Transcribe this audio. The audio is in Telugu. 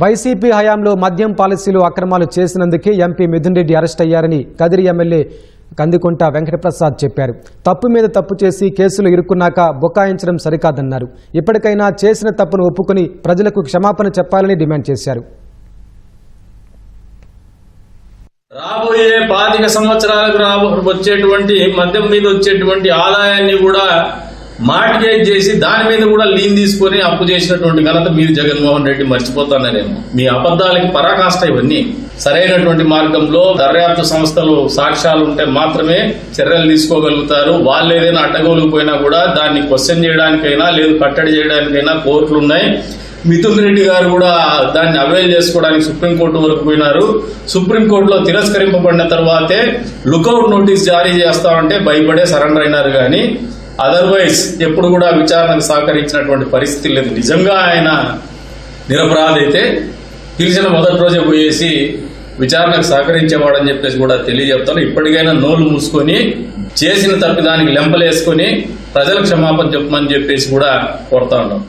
వైసీపీ హయాంలో మద్యం పాలసీలు అక్రమాలు చేసినందుకే ఎంపీ మిథున్ రెడ్డి అరెస్ట్ అయ్యారని కదిరి ఎమ్మెల్యే కందికుంట వెంకటప్రసాద్ చెప్పారు. తప్పు మీద తప్పు చేసి కేసులు ఇరుక్కున్నాక బుకాయించడం సరికాదన్నారు. ఇప్పటికైనా చేసిన తప్పును ఒప్పుకుని ప్రజలకు క్షమాపణ చెప్పాలని డిమాండ్ చేశారు. రాబోయే పాతిక సంవత్సరాలకు వచ్చేటువంటి మద్యం మీద వచ్చేటువంటి ఆదాయాన్ని కూడా మార్టిగేజ్ చేసి దాని మీద కూడా లీన్ తీసుకొని అప్పు చేసినటువంటి ఘనత మీరు జగన్మోహన్ రెడ్డి మర్చిపోతాననేమో మీ అబద్ధాలకి పరాకాష్ట ఇవన్నీ. సరైనటువంటి మార్గంలో దర్యాప్తు సంస్థలు సాక్ష్యాలు ఉంటే మాత్రమే చర్యలు తీసుకోగలుగుతారు. వాళ్ళు ఏదైనా అడ్డగోలుకుపోయినా కూడా దాన్ని క్వశ్చన్ చేయడానికైనా లేదు కట్టడి చేయడానికైనా కోర్టులు ఉన్నాయి మిథున్ రెడ్డి గారు కూడా దాన్ని అవైల్ చేసుకోవడానికి సుప్రీంకోర్టు వరకు పోయినారు. సుప్రీంకోర్టులో తిరస్కరింపబడిన తర్వాతే లుకౌట్ నోటీస్ జారీ చేస్తామంటే భయపడే సరెండర్ అయినారు కానీ అదర్వైజ్ ఎప్పుడు కూడా విచారణకు సహకరించినటువంటి పరిస్థితి లేదు. నిజంగా ఆయన నిరపరాధైతే అయితే పిలిచిన మొదటి రోజే పోయేసి విచారణకు సహకరించేవాడని చెప్పేసి కూడా తెలియజెప్తాను ఇప్పటికైనా నోలు మూసుకొని చేసిన తప్పిదానికి లెంపలేసుకొని ప్రజలకు క్షమాపణ చెప్పమని చెప్పేసి కూడా కోరుతా ఉన్నాం.